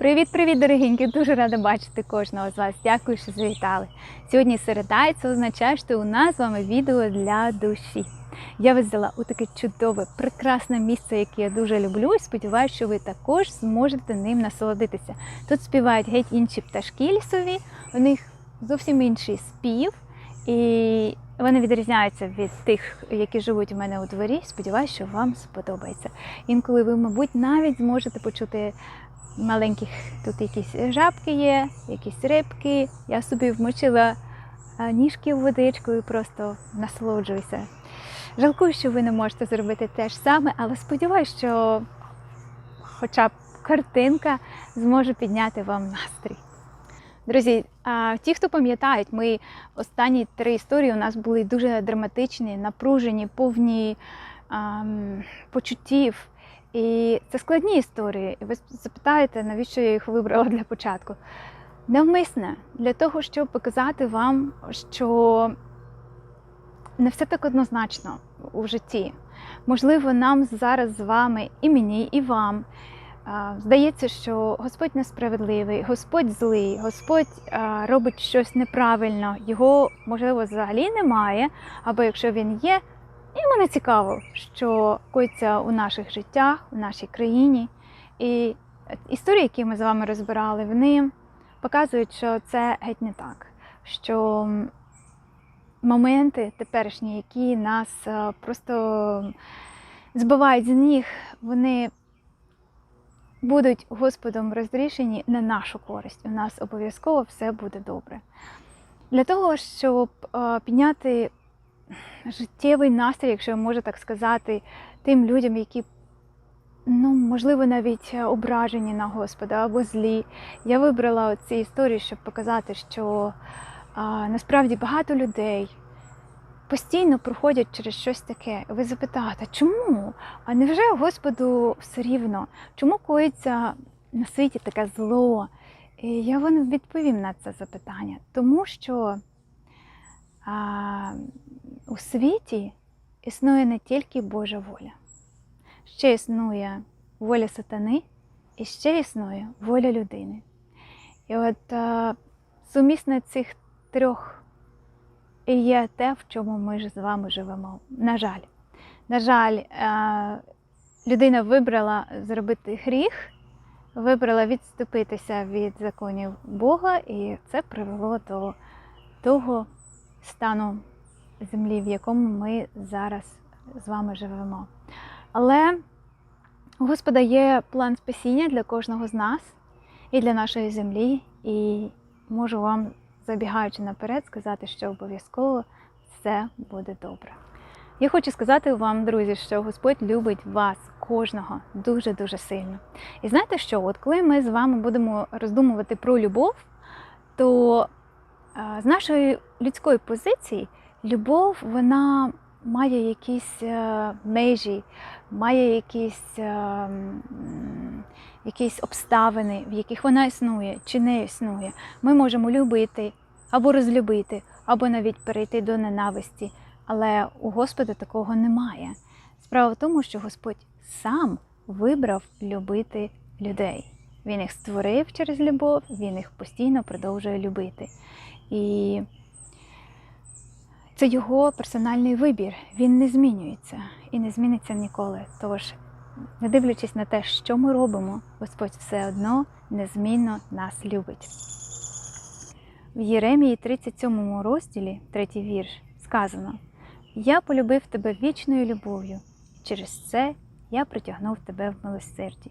Привіт-привіт, дорогенькі! Дуже рада бачити кожного з вас. Дякую, що завітали. Сьогодні середа, і це означає, що у нас з вами відео для душі. Я вас взяла у таке чудове, прекрасне місце, яке я дуже люблю, і сподіваюся, що ви також зможете ним насолодитися. Тут співають геть інші пташки лісові, у них зовсім інший спів, і вони відрізняються від тих, які живуть у мене у дворі. Сподіваюся, що вам сподобається. Інколи ви, мабуть, навіть зможете почути маленьких тут якісь жабки є, якісь рибки. Я собі вмочила ніжки в водичку і просто насолоджуюся. Жалкую, що ви не можете зробити те ж саме, але сподіваюся, що хоча б картинка зможе підняти вам настрій. Друзі, ті, хто пам'ятають, ми останні три історії у нас були дуже драматичні, напружені, повні ам, почуттів. І це складні історії. І ви запитаєте, навіщо я їх вибрала для початку? Навмисне, для того, щоб показати вам, що не все так однозначно у житті. Можливо, нам зараз з вами, і мені, і вам. Здається, що Господь несправедливий, Господь злий, Господь робить щось неправильно, його, можливо, взагалі немає, або якщо він є, йому не цікаво, що коїться у наших життях, у нашій країні. І історії, які ми з вами розбирали, вони показують, що це геть не так. Що моменти теперішні, які нас е, просто збивають з ніг, вони будуть Господом розрішені на нашу користь. У нас обов'язково все буде добре. Для того, щоб е, підняти життєвий настрій, якщо я можу так сказати, тим людям, які, ну, можливо, навіть ображені на Господа або злі. Я вибрала ці історії, щоб показати, що а, насправді багато людей постійно проходять через щось таке. Ви запитаєте, чому? А невже Господу все рівно? Чому коїться на світі таке зло? І я вам відповім на це запитання, тому що а, у світі існує не тільки Божа воля, ще існує воля сатани і ще існує воля людини. І от а, сумісне цих трьох і є те, в чому ми ж з вами живемо. На жаль, на жаль, а, людина вибрала зробити гріх, вибрала відступитися від законів Бога, і це привело до того стану землі, в якому ми зараз з вами живемо. Але у Господа є план спасіння для кожного з нас і для нашої землі, і можу вам, забігаючи наперед, сказати, що обов'язково все буде добре. Я хочу сказати вам, друзі, що Господь любить вас, кожного, дуже-дуже сильно. І знаєте що? От коли ми з вами будемо роздумувати про любов, то з нашої людської позиції любов вона має якісь е, межі, має якісь, е, якісь обставини, в яких вона існує чи не існує. Ми можемо любити або розлюбити, або навіть перейти до ненависті. Але у Господа такого немає. Справа в тому, що Господь сам вибрав любити людей. Він їх створив через любов, він їх постійно продовжує любити. І це його персональний вибір. Він не змінюється і не зміниться ніколи. Тож, не дивлячись на те, що ми робимо, Господь все одно незмінно нас любить. В Єремії 37 розділі, третій вірш, сказано: Я полюбив тебе вічною любов'ю, і через це я притягнув тебе в милосерді.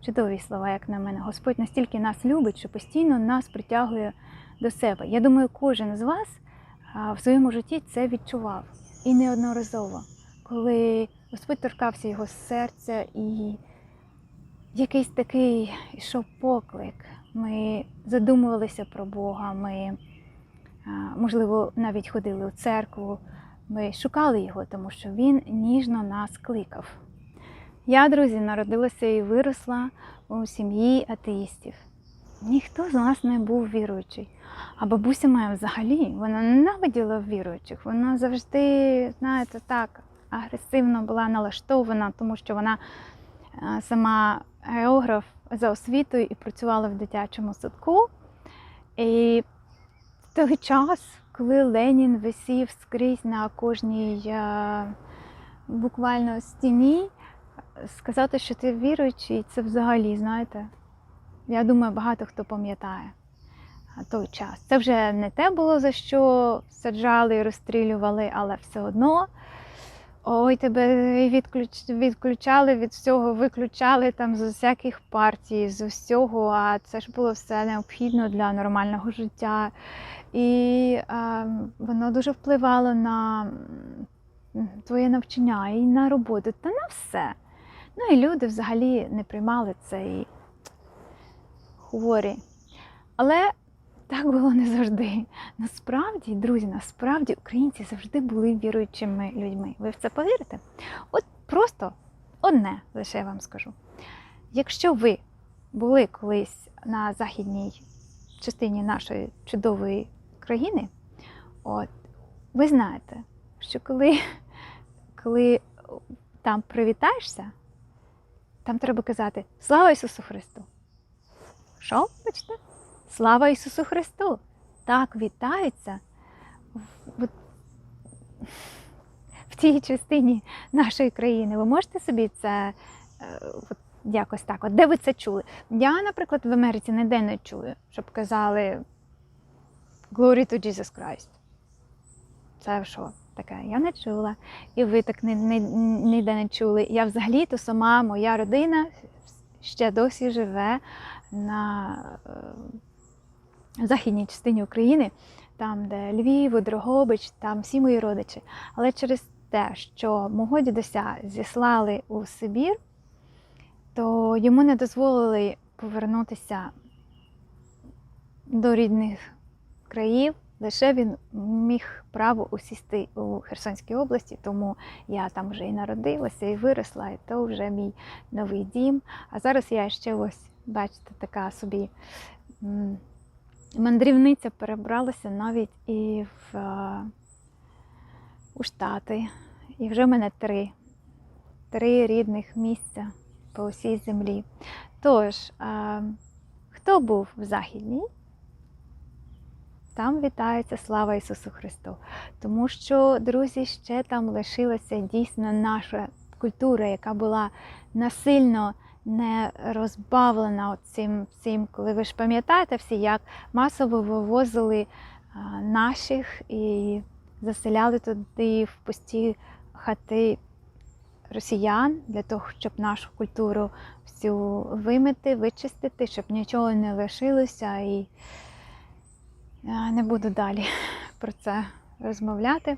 Чудові слова, як на мене. Господь настільки нас любить, що постійно нас притягує до себе. Я думаю, кожен з вас в своєму житті це відчував і неодноразово, коли Господь торкався його серця, і якийсь такий йшов поклик. Ми задумувалися про Бога, ми, можливо, навіть ходили у церкву, ми шукали його, тому що Він ніжно нас кликав. Я, друзі, народилася і виросла у сім'ї атеїстів. Ніхто з нас не був віруючий. А бабуся моя взагалі вона ненавиділа віруючих. Вона завжди, знаєте, так агресивно була налаштована, тому що вона сама географ за освітою і працювала в дитячому садку. І в той час, коли Ленін висів скрізь на кожній е, буквально стіні, сказати, що ти віруючий, це взагалі, знаєте, я думаю, багато хто пам'ятає той час. Це вже не те було, за що саджали і розстрілювали, але все одно. Ой, тебе відключ... відключали від всього, виключали там з усяких партій, з усього, а це ж було все необхідно для нормального життя. І а, воно дуже впливало на твоє навчання і на роботу, та на все. Ну і люди взагалі не приймали це і хворі. Але так було не завжди. Насправді, друзі, насправді українці завжди були віруючими людьми. Ви в це повірите? От просто одне лише я вам скажу. Якщо ви були колись на західній частині нашої чудової країни, от, ви знаєте, що коли, коли там привітаєшся, там треба казати Слава Ісусу Христу! Що? Бачите? Слава Ісусу Христу! Так вітаються в, в, тій частині нашої країни. Ви можете собі це е, от, якось так? От, де ви це чули? Я, наприклад, в Америці ніде не чую, щоб казали Glory to Jesus Christ. Це що таке? Я не чула. І ви так ні- ні- ніде не чули. Я взагалі то сама моя родина ще досі живе на е, західній частині України, там, де Львів, Дрогобич, там всі мої родичі. Але через те, що мого дідуся зіслали у Сибір, то йому не дозволили повернутися до рідних країв. Лише він міг право усісти у Херсонській області, тому я там вже і народилася, і виросла, і то вже мій новий дім. А зараз я ще ось, бачите, така собі мандрівниця перебралася навіть і в, е, у Штати. І вже в мене три, три рідних місця по всій землі. Тож, е, хто був в Західній? Там вітається слава Ісусу Христу. Тому що, друзі, ще там лишилася дійсно наша культура, яка була насильно не розбавлена цим всім. Коли ви ж пам'ятаєте всі, як масово вивозили наших і заселяли туди в пусті хати росіян для того, щоб нашу культуру всю вимити, вичистити, щоб нічого не лишилося. І я не буду далі про це розмовляти.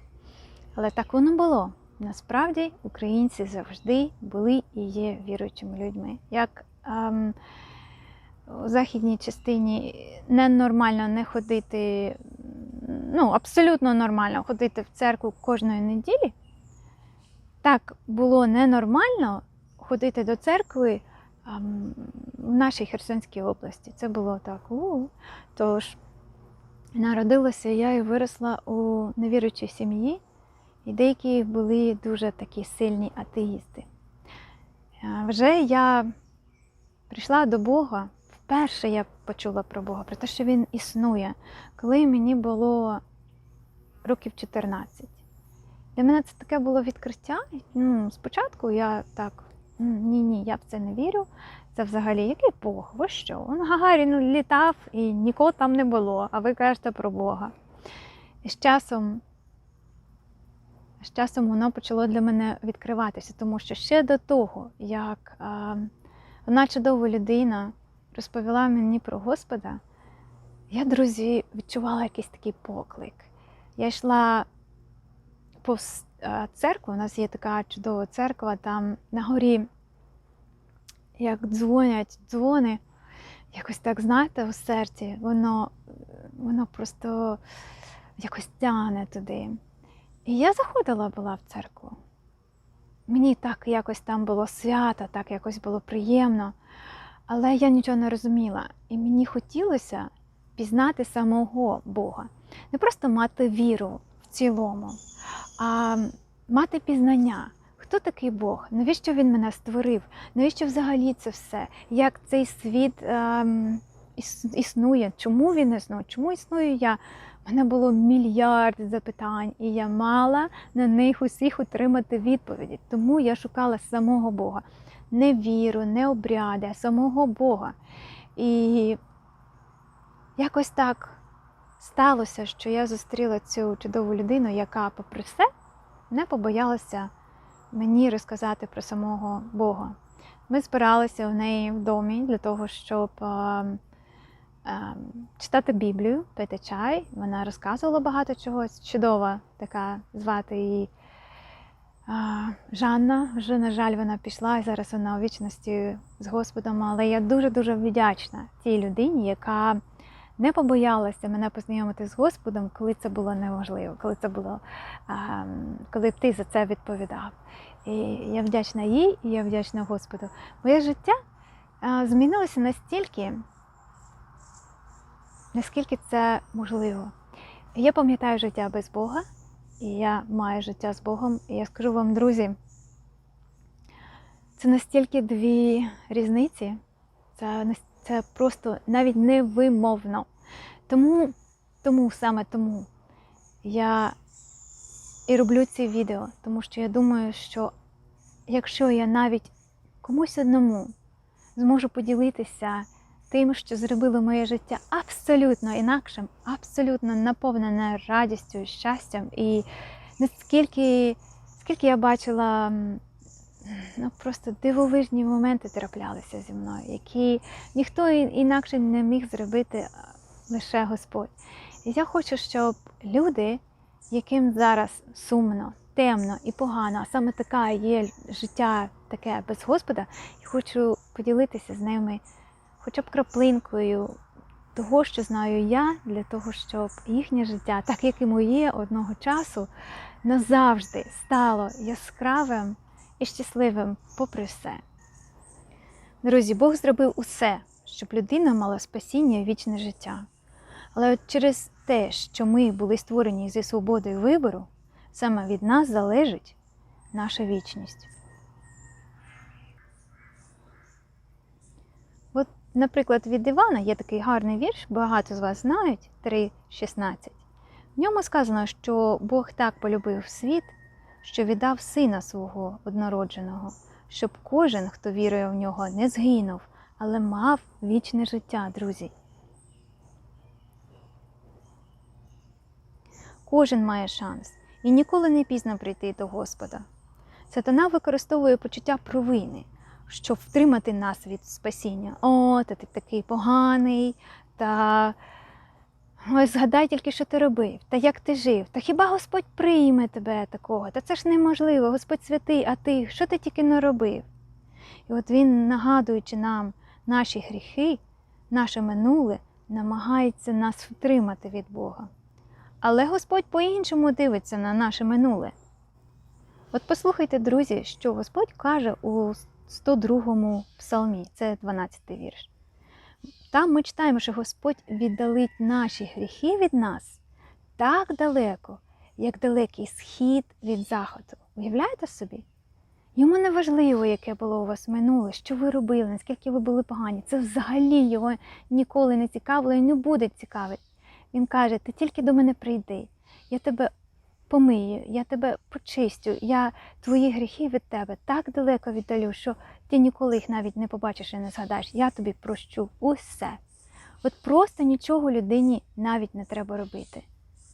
Але так воно було. Насправді українці завжди були і є віруючими людьми. Як ем, у західній частині ненормально не ходити, ну, абсолютно нормально ходити в церкву кожної неділі, так було ненормально ходити до церкви ем, в нашій Херсонській області. Це було так. у Тож Народилася я і виросла у невіруючій сім'ї, і деякі були дуже такі сильні атеїсти. Е, Вже я прийшла до Бога, вперше я почула про Бога, про те, що Він існує, коли мені було років 14. Для мене це таке було відкриття. Ну, спочатку я так, ні-ні, я в це не вірю. Це взагалі який Бог? Ви що? Он Гагарін літав і нікого там не було, а ви кажете про Бога. І з часом, з часом воно почало для мене відкриватися, тому що ще до того, як одна чудова людина розповіла мені про Господа, я, друзі, відчувала якийсь такий поклик. Я йшла повз церкву, у нас є така чудова церква, там на горі як дзвонять дзвони, якось так, знаєте, у серці, воно, воно просто якось тяне туди. І я заходила була в церкву. Мені так якось там було свято, так якось було приємно, але я нічого не розуміла. І мені хотілося пізнати самого Бога. Не просто мати віру в цілому, а мати пізнання, хто такий Бог? Навіщо він мене створив? Навіщо взагалі це все? Як цей світ ем, існує? Чому він існує? Чому існую я? У мене було мільярд запитань, і я мала на них усіх отримати відповіді. Тому я шукала самого Бога. Не віру, не обряди, а самого Бога. І якось так сталося, що я зустріла цю чудову людину, яка, попри все, не побоялася мені розказати про самого Бога. Ми збиралися в неї в домі для того, щоб читати Біблію, пити чай. Вона розказувала багато чогось. Чудова така звати її е, Жанна. Вже, на жаль, вона пішла і зараз вона у вічності з Господом. Але я дуже-дуже вдячна тій людині, яка не побоялася мене познайомити з Господом, коли це було неможливо, коли це було, а, коли ти за це відповідав. І я вдячна їй, і я вдячна Господу. Моє життя змінилося настільки, наскільки це можливо. Я пам'ятаю життя без Бога, і я маю життя з Богом. І я скажу вам, друзі, це настільки дві різниці, це, це просто навіть невимовно. Тому, тому саме тому я і роблю ці відео, тому що я думаю, що якщо я навіть комусь одному зможу поділитися тим, що зробило моє життя абсолютно інакшим, абсолютно наповнене радістю, щастям, і наскільки скільки я бачила ну, просто дивовижні моменти траплялися зі мною, які ніхто інакше не міг зробити лише Господь. І я хочу, щоб люди, яким зараз сумно, темно і погано, а саме таке є життя таке без Господа, я хочу поділитися з ними хоча б краплинкою того, що знаю я, для того, щоб їхнє життя, так як і моє одного часу, назавжди стало яскравим і щасливим попри все. Друзі, Бог зробив усе, щоб людина мала спасіння і вічне життя. Але от через те, що ми були створені зі свободою вибору, саме від нас залежить наша вічність. От, наприклад, від Івана є такий гарний вірш, багато з вас знають 3.16. В ньому сказано, що Бог так полюбив світ, що віддав сина свого однородженого, щоб кожен, хто вірує в нього, не згинув, але мав вічне життя, друзі. Кожен має шанс, і ніколи не пізно прийти до Господа. Сатана використовує почуття провини, щоб втримати нас від спасіння. О, та ти такий поганий, та ось згадай тільки, що ти робив, та як ти жив, та хіба Господь прийме тебе такого? Та це ж неможливо, Господь святий, а ти що ти тільки не робив? І от він, нагадуючи нам наші гріхи, наше минуле, намагається нас втримати від Бога. Але Господь по-іншому дивиться на наше минуле. От послухайте, друзі, що Господь каже у 102-му псалмі, це 12-й вірш. Там ми читаємо, що Господь віддалить наші гріхи від нас так далеко, як далекий схід від заходу. Уявляєте собі? Йому не важливо, яке було у вас минуле, що ви робили, наскільки ви були погані. Це взагалі його ніколи не цікавило і не буде цікавити. Він каже: ти тільки до мене прийди, я тебе помию, я тебе почистю, я твої гріхи від тебе так далеко віддалю, що ти ніколи їх навіть не побачиш і не згадаєш. Я тобі прощу усе. От просто нічого людині навіть не треба робити.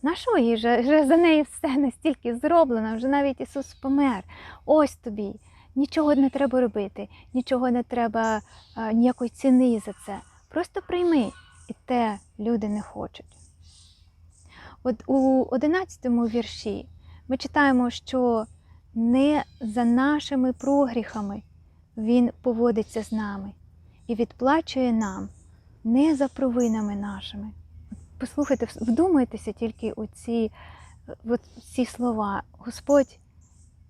На що їй вже, вже за неї все настільки зроблено, вже навіть Ісус помер. Ось тобі. Нічого не треба робити, нічого не треба, а, ніякої ціни за це. Просто прийми. І те люди не хочуть. От у 11 вірші ми читаємо, що не за нашими прогріхами Він поводиться з нами і відплачує нам не за провинами нашими. Послухайте, вдумайтеся тільки у ці, от ці слова. Господь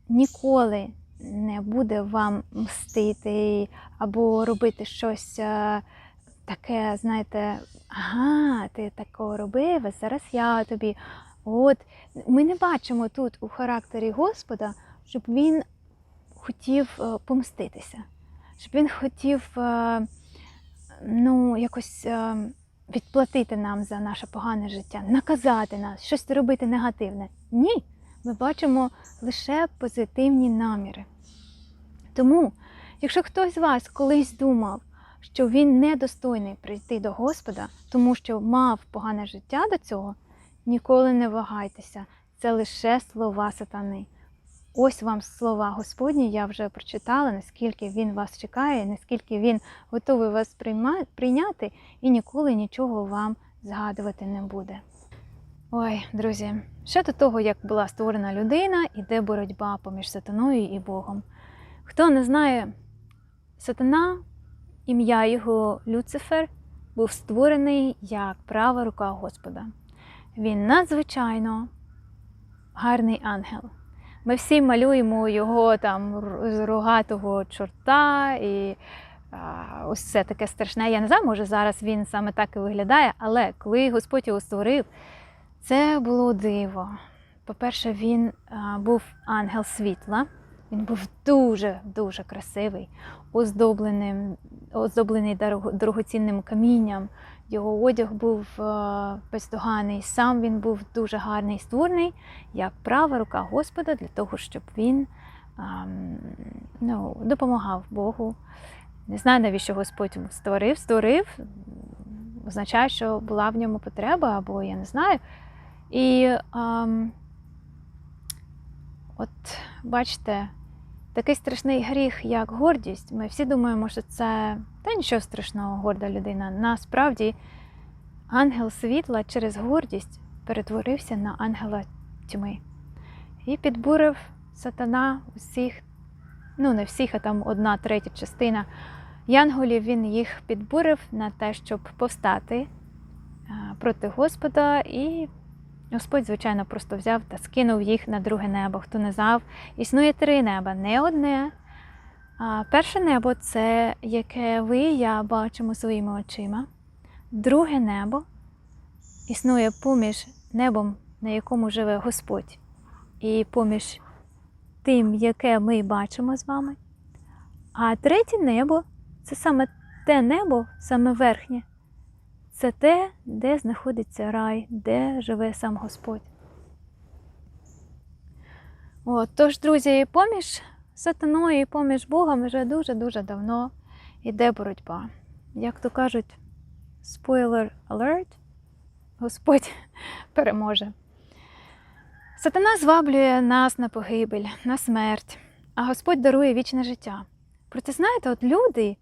ніколи не буде вам мстити або робити щось е, таке, знаєте, ага, ти такого робив, а зараз я тобі. От ми не бачимо тут у характері Господа, щоб він хотів е, помститися, щоб він хотів е, ну, якось е, відплатити нам за наше погане життя, наказати нас, щось робити негативне. Ні, ми бачимо лише позитивні наміри. Тому, якщо хтось з вас колись думав, що він недостойний прийти до Господа, тому що мав погане життя до цього, ніколи не вагайтеся. Це лише слова сатани. Ось вам слова Господні, я вже прочитала, наскільки він вас чекає, наскільки він готовий вас прийняти і ніколи нічого вам згадувати не буде. Ой, друзі, ще до того, як була створена людина, іде боротьба поміж сатаною і Богом. Хто не знає, сатана, ім'я його Люцифер, був створений як права рука Господа. Він надзвичайно гарний ангел. Ми всі малюємо його там рогатого чорта і а, ось це таке страшне. Я не знаю, може зараз він саме так і виглядає, але коли Господь його створив, це було диво. По-перше, він а, був ангел світла. Він був дуже-дуже красивий, оздобленим, оздоблений дорогоцінним камінням. Його одяг був е, бездоганний. Сам він був дуже гарний, створений, як права рука Господа для того, щоб він ну, допомагав Богу. Не знаю, навіщо Господь створив, створив. Означає, що була в ньому потреба, або я не знаю. І ам, от бачите, такий страшний гріх, як гордість. Ми всі думаємо, що це та нічого страшного, горда людина. Насправді, ангел світла через гордість перетворився на ангела тьми і підбурив сатана усіх, ну не всіх, а там одна третя частина янголів. Він їх підбурив на те, щоб повстати проти Господа і. Господь, звичайно, просто взяв та скинув їх на друге небо. Хто не знав, існує три неба, не одне. А перше небо це яке ви і я бачимо своїми очима. Друге небо існує поміж небом, на якому живе Господь, і поміж тим, яке ми бачимо з вами. А третє небо це саме те небо, саме верхнє. Це те, де знаходиться рай, де живе сам Господь. От, тож, друзі, поміж сатаною і поміж Богом вже дуже-дуже давно йде боротьба. Як то кажуть, spoiler alert, Господь переможе. Сатана зваблює нас на погибель, на смерть, а Господь дарує вічне життя. Проте, знаєте, от люди,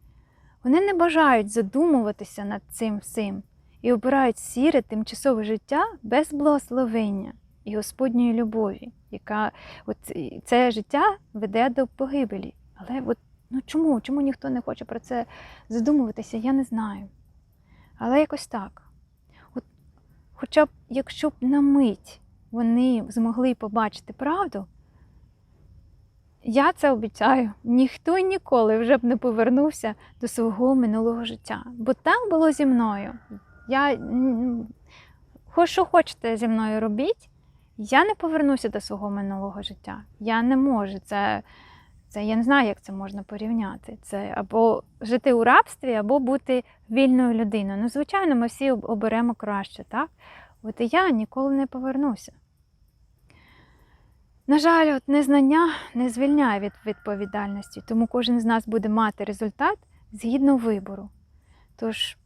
вони не бажають задумуватися над цим всім і обирають сіре тимчасове життя без благословення і Господньої любові, яка от це життя веде до погибелі. Але от, ну чому? Чому ніхто не хоче про це задумуватися, я не знаю. Але якось так. От, хоча б якщо б на мить вони змогли побачити правду, я це обіцяю, ніхто ніколи вже б не повернувся до свого минулого життя. Бо так було зі мною. Я хоч що хочете зі мною робіть, я не повернуся до свого минулого життя. Я не можу. Це, це я не знаю, як це можна порівняти. Це або жити у рабстві, або бути вільною людиною. Ну, звичайно, ми всі оберемо краще, так? От і я ніколи не повернуся. На жаль, от незнання не звільняє від відповідальності, тому кожен з нас буде мати результат згідно вибору. Тож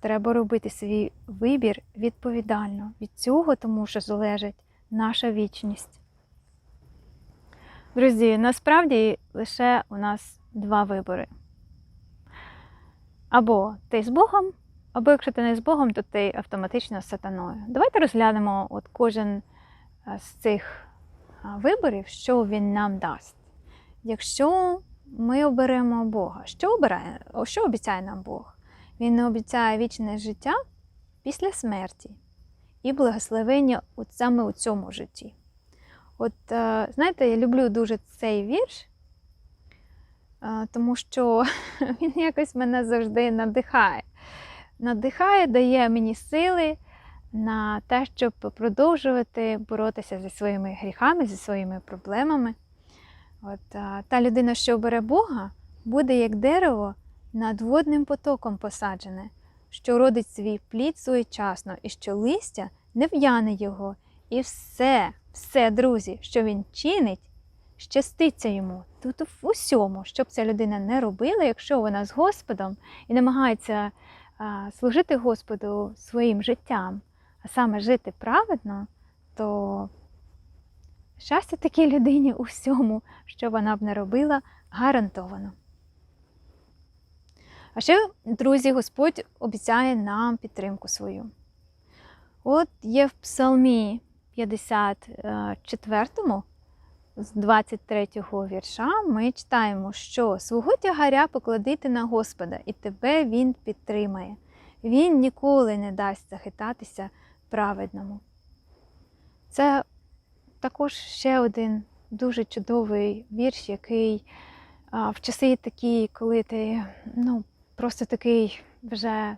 треба робити свій вибір відповідально від цього, тому що залежить наша вічність. Друзі, насправді лише у нас два вибори. Або ти з Богом, або якщо ти не з Богом, то ти автоматично з сатаною. Давайте розглянемо от кожен е, з цих виборів, що він нам дасть. Якщо ми оберемо Бога, що обирає, що обіцяє нам Бог? Він обіцяє вічне життя після смерті і благословення от саме у цьому житті. От, е, знаєте, я люблю дуже цей вірш, е, тому що він якось мене завжди надихає. Надихає, дає мені сили на те, щоб продовжувати боротися зі своїми гріхами, зі своїми проблемами. От та людина, що обере Бога, буде як дерево над водним потоком посаджене, що родить свій плід своєчасно, і що листя не в'яне його, і все, все, друзі, що він чинить, щаститься йому тут в усьому, щоб ця людина не робила, якщо вона з Господом і намагається а, служити Господу своїм життям, а саме жити праведно, то щастя такій людині у всьому, що вона б не робила, гарантовано. А ще, друзі, Господь обіцяє нам підтримку свою. От є в Псалмі 54, з 23 вірша, ми читаємо, що свого тягаря покладити на Господа, і тебе Він підтримає. Він ніколи не дасть захитатися праведному. Це також ще один дуже чудовий вірш, який а, в часи такі, коли ти ну, просто такий вже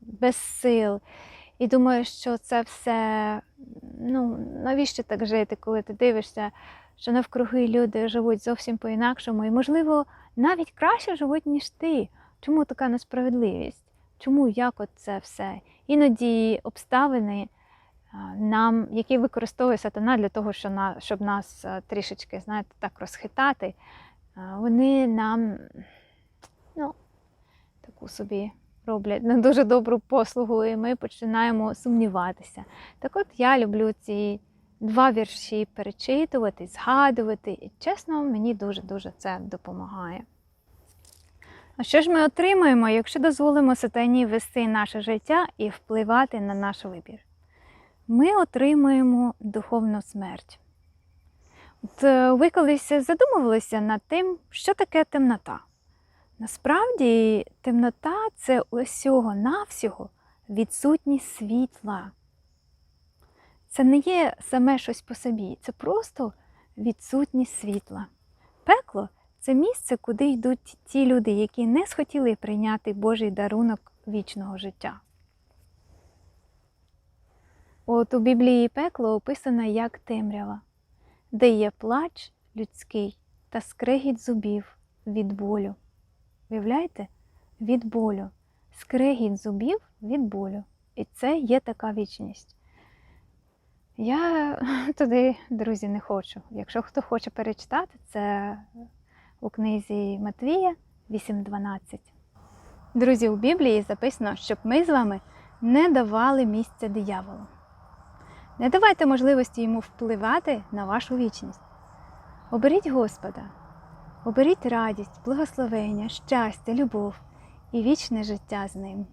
без сил. І думаєш, що це все, ну, навіщо так жити, коли ти дивишся, що навкруги люди живуть зовсім по-інакшому, і, можливо, навіть краще живуть, ніж ти. Чому така несправедливість? Чому як це все? Іноді обставини нам, які використовує сатана для того, щоб нас трішечки, знаєте, так розхитати, вони нам ну, таку собі роблять не дуже добру послугу, і ми починаємо сумніватися. Так от я люблю ці два вірші перечитувати, згадувати, і чесно, мені дуже-дуже це допомагає. А що ж ми отримаємо, якщо дозволимо сатані вести наше життя і впливати на наш вибір? Ми отримуємо духовну смерть. От е, ви колись задумувалися над тим, що таке темнота. Насправді, темнота це усього навсього відсутність світла. Це не є саме щось по собі, це просто відсутність світла. Пекло це місце, куди йдуть ті люди, які не схотіли прийняти Божий дарунок вічного життя. От у Біблії пекло описано як темрява, де є плач людський та скрегіт зубів від болю. Уявляєте? Від болю. Скрегіт зубів від болю. І це є така вічність. Я туди, друзі, не хочу. Якщо хто хоче перечитати, це у книзі Матвія 8.12. Друзі, у Біблії записано, щоб ми з вами не давали місця дияволу. Не давайте можливості йому впливати на вашу вічність. Оберіть Господа, оберіть радість, благословення, щастя, любов і вічне життя з ним.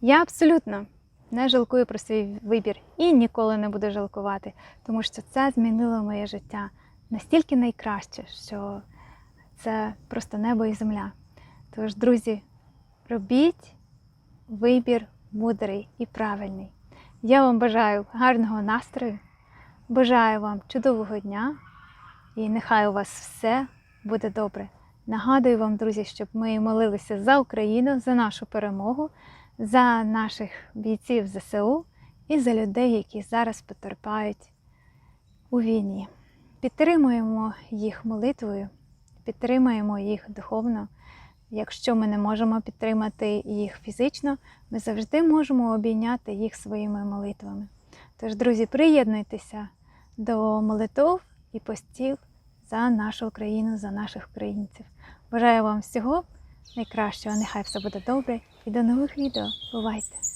Я абсолютно не жалкую про свій вибір і ніколи не буду жалкувати, тому що це змінило моє життя настільки найкраще, що це просто небо і земля. Тож, друзі, робіть вибір мудрий і правильний. Я вам бажаю гарного настрою, бажаю вам чудового дня і нехай у вас все буде добре. Нагадую вам, друзі, щоб ми молилися за Україну, за нашу перемогу, за наших бійців ЗСУ і за людей, які зараз потерпають у війні. Підтримуємо їх молитвою, підтримуємо їх духовно. Якщо ми не можемо підтримати їх фізично, ми завжди можемо обійняти їх своїми молитвами. Тож, друзі, приєднуйтеся до молитв і постів за нашу Україну, за наших українців. Бажаю вам всього найкращого, нехай все буде добре і до нових відео. Бувайте!